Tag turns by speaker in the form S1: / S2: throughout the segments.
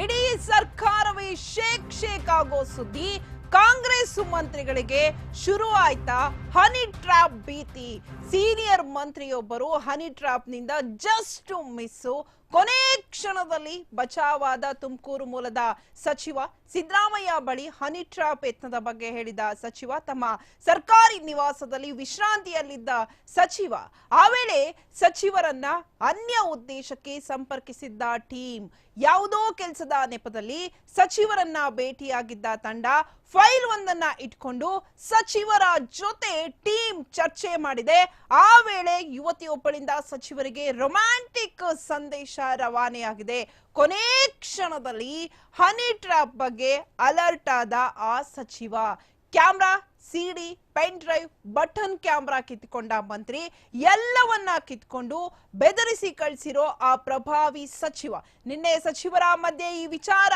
S1: ಇಡೀ ಸರ್ಕಾರವೇ shake shake ಆಗೋ ಸುದ್ದಿ ಕಾಂಗ್ರೆಸ್ ಮಂತ್ರಿಗಳಿಗೆ ಶುರು ಆಯ್ತಾ ಹನಿ ಟ್ರಾಪ್ ಭೀತಿ. ಸೀನಿಯರ್ ಮಂತ್ರಿಯೊಬ್ಬರು ಹನಿ ಟ್ರಾಪ್ನಿಂದ ಜಸ್ಟ್ ಮಿಸ್ಸು ಕೊನೆ ಕ್ಷಣದಲ್ಲಿ ಬಚಾವಾದ ತುಮಕೂರು ಮೂಲದ ಸಚಿವ ಸಿದ್ದರಾಮಯ್ಯ ಬಳಿ ಹನಿ ಟ್ರಾಪ್ ಯತ್ನದ ಬಗ್ಗೆ ಹೇಳಿದ ಸಚಿವ, ತಮ್ಮ ಸರ್ಕಾರಿ ನಿವಾಸದಲ್ಲಿ ವಿಶ್ರಾಂತಿಯಲ್ಲಿದ್ದ ಸಚಿವ. ಆ ವೇಳೆ ಸಚಿವರನ್ನ ಅನ್ಯ ಉದ್ದೇಶಕ್ಕೆ ಸಂಪರ್ಕಿಸಿದ್ದ ಟೀಮ್ ಯಾವುದೋ ಕೆಲಸದ ನೆಪದಲ್ಲಿ ಸಚಿವರನ್ನ ಭೇಟಿಯಾಗಿದ್ದ ತಂಡ ಫೈಲ್ ಒಂದನ್ನ ಇಟ್ಕೊಂಡು ಸಚಿವರ ಜೊತೆ ಟೀಮ್ ಚರ್ಚೆ ಮಾಡಿದೆ. ಆ ವೇಳೆ ಯುವತಿಯೊಬ್ಬಳಿಂದ ಸಚಿವರಿಗೆ ರೊಮ್ಯಾಂಟಿಕ್ ಸಂದೇಶ ರವಾನೆಯಾಗಿದೆ. ಕೊನೆ ಕ್ಷಣದಲ್ಲಿ ಹನಿ ಟ್ರಾಪ್ ಬಗ್ಗೆ ಅಲರ್ಟ್ ಆದ ಆ ಸಚಿವ. Camera CD, pen drive, button camera ಕಿತ್ಕೊಂಡ ಮಂತ್ರಿ, ಎಲ್ಲವನ್ನ ಕಿತ್ಕೊಂಡು ಬೆದರಿಸಿ ಕಳಿಸಿರೋ ಆ ಪ್ರಭಾವಿ ಸಚಿವ. ನಿನ್ನೆ ಸಚಿವರ ಮಧ್ಯೆ ಈ ವಿಚಾರ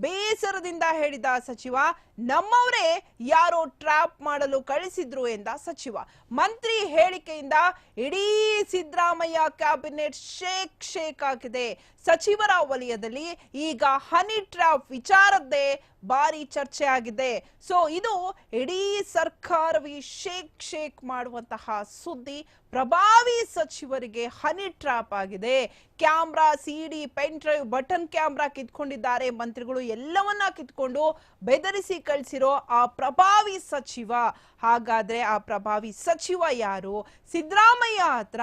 S1: ಬೇಸರದಿಂದ ಹೇಳಿದ ಸಚಿವ, ನಮ್ಮವರೇ ಯಾರೋ ಟ್ರಾಪ್ ಮಾಡಲು ಕಳಿಸಿದ್ರು ಎಂದ ಸಚಿವ. ಮಂತ್ರಿ ಹೇಳಿಕೆಯಿಂದ ಇಡೀ ಸಿದ್ದರಾಮಯ್ಯ ಕ್ಯಾಬಿನೆಟ್ ಶೇಕ್ ಶೇಕ್ ಆಗಿದೆ. ಸಚಿವರ ವಲಯದಲ್ಲಿ ಈಗ ಹನಿ ಟ್ರಾಪ್ ವಿಚಾರದ್ದೇ ಭಾರಿ ಚರ್ಚೆ ಆಗಿದೆ ಸೊ, ಇದು ಇಡೀ ಸರ್ಕಾರವೇ ಶೇಕ್ ಶೇಕ್ ಮಾಡುವಂತಹ ಸುದ್ದಿ ಪ್ರಭಾವಿ ಸಚಿವರಿಗೆ ಹನಿ ಟ್ರಾಪ್ ಆಗಿದೆ. Camera CD pen drive, button camera ಕಿತ್ಕೊಂಡಿದ್ದಾರೆ. ಮಂತ್ರಿಗಳು ಎಲ್ಲವನ್ನ ಕಿತ್ಕೊಂಡು ಬೆದರಿಸಿ ಕಳಿಸಿರೋ ಆ ಪ್ರಭಾವಿ ಸಚಿವ. ಹಾಗಾದ್ರೆ ಆ ಪ್ರಭಾವಿ ಸಚಿವ ಯಾರು? ಸಿದ್ದರಾಮಯ್ಯ ಹತ್ರ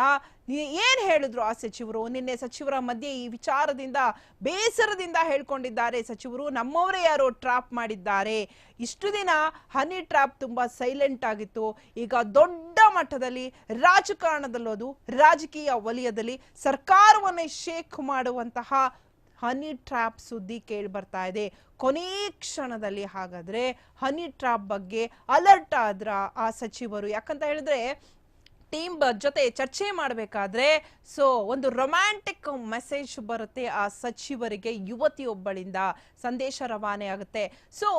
S1: ಏನ್ ಹೇಳಿದ್ರು ಆ ಸಚಿವರು? ನಿನ್ನೆ ಸಚಿವರ ಮಧ್ಯೆ ಈ ವಿಚಾರದಿಂದ, ಬೇಸರದಿಂದ ಹೇಳ್ಕೊಂಡಿದ್ದಾರೆ ಸಚಿವರು. ನಮ್ಮವರೇ ಯಾರೋ ಟ್ರಾಪ್ ಮಾಡಿದ್ದಾರೆ. ಇಷ್ಟು ದಿನ ಹನಿ ಟ್ರಾಪ್ ತುಂಬಾ ಸೈಲೆಂಟ್ ಆಗಿತ್ತು. ಈಗ ದೊಡ್ಡ ಮಟ್ಟದಲ್ಲಿ ರಾಜಕಾರಣದಲ್ಲೋದು ರಾಜಕೀಯ ವಲಯದಲ್ಲಿ ಸರ್ಕಾರವನ್ನೇ ಶೇಕ್ ಮಾಡುವಂತಹ ಹನಿ ಟ್ರಾಪ್ ಸುದ್ದಿ ಕೇಳಿ ಬರ್ತಾ ಇದೆ. ಕೊನೆ ಕ್ಷಣದಲ್ಲಿ ಹಾಗಾದ್ರೆ ಹನಿ ಟ್ರಾಪ್ ಬಗ್ಗೆ ಅಲರ್ಟ್ ಆದ್ರ ಆ ಸಚಿವರು. ಯಾಕಂತ ಹೇಳಿದ್ರೆ ಟೀಮ್ ಜೊತೆ ಚರ್ಚೆ ಮಾಡಬೇಕಾದ್ರೆ ಸೊ ಒಂದು ರೊಮ್ಯಾಂಟಿಕ್ ಮೆಸೇಜ್ ಬರುತ್ತೆ ಆ ಸಚಿವರಿಗೆ, ಯುವತಿಯೊಬ್ಬಳಿಂದ ಸಂದೇಶ ರವಾನೆ ಆಗುತ್ತೆ ಸೊ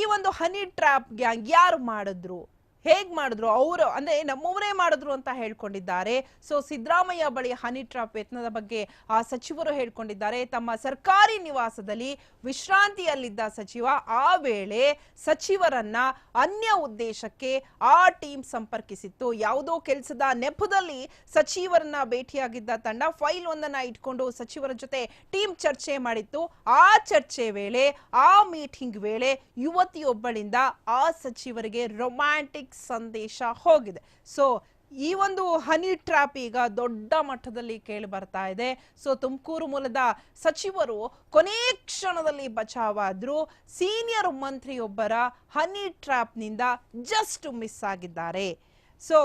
S1: ಈ ಒಂದು ಹನಿ ಟ್ರಾಪ್ ಗ್ಯಾಂಗ್ ಯಾರು ಮಾಡಿದ್ರು? ಹೇಗ್ ಮಾಡಿದ್ರು? ಅವರು ಅಂದ್ರೆ ನಮ್ಮವರೇ ಮಾಡಿದ್ರು ಅಂತ ಹೇಳ್ಕೊಂಡಿದ್ದಾರೆ. ಸೊ ಸಿದ್ದರಾಮಯ್ಯ ಬಳಿ ಹನಿ ಟ್ರಾಪ್ ಯತ್ನದ ಬಗ್ಗೆ, ಆ ಸಚಿವರು ಹೇಳ್ಕೊಂಡಿದ್ದಾರೆ. ತಮ್ಮ ಸರ್ಕಾರಿ ನಿವಾಸದಲ್ಲಿ ವಿಶ್ರಾಂತಿಯಲ್ಲಿದ್ದ ಸಚಿವ, ಆ ವೇಳೆ ಸಚಿವರನ್ನ ಅನ್ಯ ಉದ್ದೇಶಕ್ಕೆ ಆ ಟೀಮ್ ಸಂಪರ್ಕಿಸಿತ್ತು. ಯಾವುದೋ ಕೆಲಸದ ನೆಪದಲ್ಲಿ ಸಚಿವರನ್ನ ಭೇಟಿಯಾಗಿದ್ದ ತಂಡ ಫೈಲ್ ಒಂದನ್ನ ಇಟ್ಕೊಂಡು ಸಚಿವರ ಜೊತೆ ಟೀಮ್ ಚರ್ಚೆ ಮಾಡಿತ್ತು. ಆ ಚರ್ಚೆ ವೇಳೆ, ಆ ಮೀಟಿಂಗ್ ವೇಳೆ ಯುವತಿಯೊಬ್ಬಳಿಂದ ಆ ಸಚಿವರಿಗೆ ರೊಮ್ಯಾಂಟಿಕ್ ಸಂದೇಶ ಹೋಗಿದೆ. ಸೊ ಈ ಒಂದು ಹನಿ ಟ್ರಾಪ್ ಈಗ ದೊಡ್ಡ ಮಟ್ಟದಲ್ಲಿ ಕೇಳಿ ಬರ್ತಾ ಇದೆ. ಸೊ ತುಮಕೂರು ಮೂಲದ ಸಚಿವರು ಕೊನೆ ಕ್ಷಣದಲ್ಲಿ ಬಚಾವಾದ್ರು. ಸೀನಿಯರ್ ಮಂತ್ರಿಯೊಬ್ಬರ ಹನಿ ಟ್ರ್ಯಾಪ್ನಿಂದ ಜಸ್ಟ್ ಮಿಸ್ ಆಗಿದ್ದಾರೆ. ಸೊ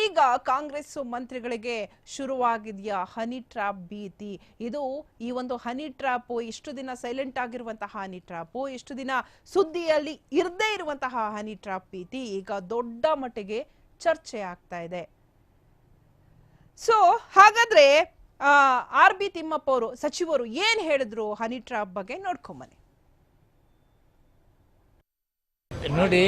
S1: ಈಗ ಕಾಂಗ್ರೆಸ್ ಮಂತ್ರಿಗಳಿಗೆ ಶುರುವಾಗಿದೆಯಾ ಹನಿ ಟ್ರಾಪ್ ಭೀತಿ. ಇದು ಈ ಒಂದು ಹನಿ ಟ್ರಾಪ್ ಇಷ್ಟು ದಿನ ಸೈಲೆಂಟ್ ಆಗಿರುವಂತಹ ಹನಿ ಟ್ರಾಪ್ ಇಷ್ಟು ದಿನ ಸುದ್ದಿಯಲ್ಲಿ ಇರದೇ ಇರುವಂತಹ ಹನಿ ಟ್ರಾಪ್ ಭೀತಿ ಈಗ ದೊಡ್ಡ ಮಟ್ಟಿಗೆ ಚರ್ಚೆ ಆಗ್ತಾ ಇದೆ. ಸೊ ಹಾಗಾದ್ರೆ ಆರ್ ಬಿ ತಿಮ್ಮಪ್ಪ ಅವರು, ಸಚಿವರು ಏನ್ ಹೇಳಿದ್ರು ಹನಿ ಟ್ರಾಪ್ ಬಗ್ಗೆ ನೋಡ್ಕೊಂಬನ್ನಿ
S2: ನೋಡಿ,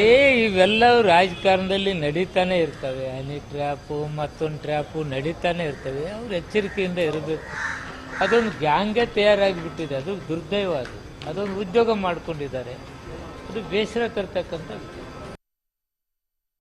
S2: ಇವೆಲ್ಲವೂ ರಾಜಕಾರಣದಲ್ಲಿ ನಡೀತಾನೆ ಇರ್ತವೆ. ಹನಿ ಟ್ರ್ಯಾಪು, ಮತ್ತೊಂದು ಟ್ರ್ಯಾಪು ನಡೀತಾನೆ ಇರ್ತವೆ. ಅವ್ರು ಎಚ್ಚರಿಕೆಯಿಂದ ಇರಬೇಕು. ಅದೊಂದು ಗ್ಯಾಂಗೇ ತಯಾರಾಗಿಬಿಟ್ಟಿದೆ. ಅದು ದುರ್ದೈವ ಅದು. ಅದೊಂದು ಉದ್ಯೋಗ ಮಾಡ್ಕೊಂಡಿದ್ದಾರೆ. ಅದು ಬೇಸರ ತರ್ತಕ್ಕಂಥ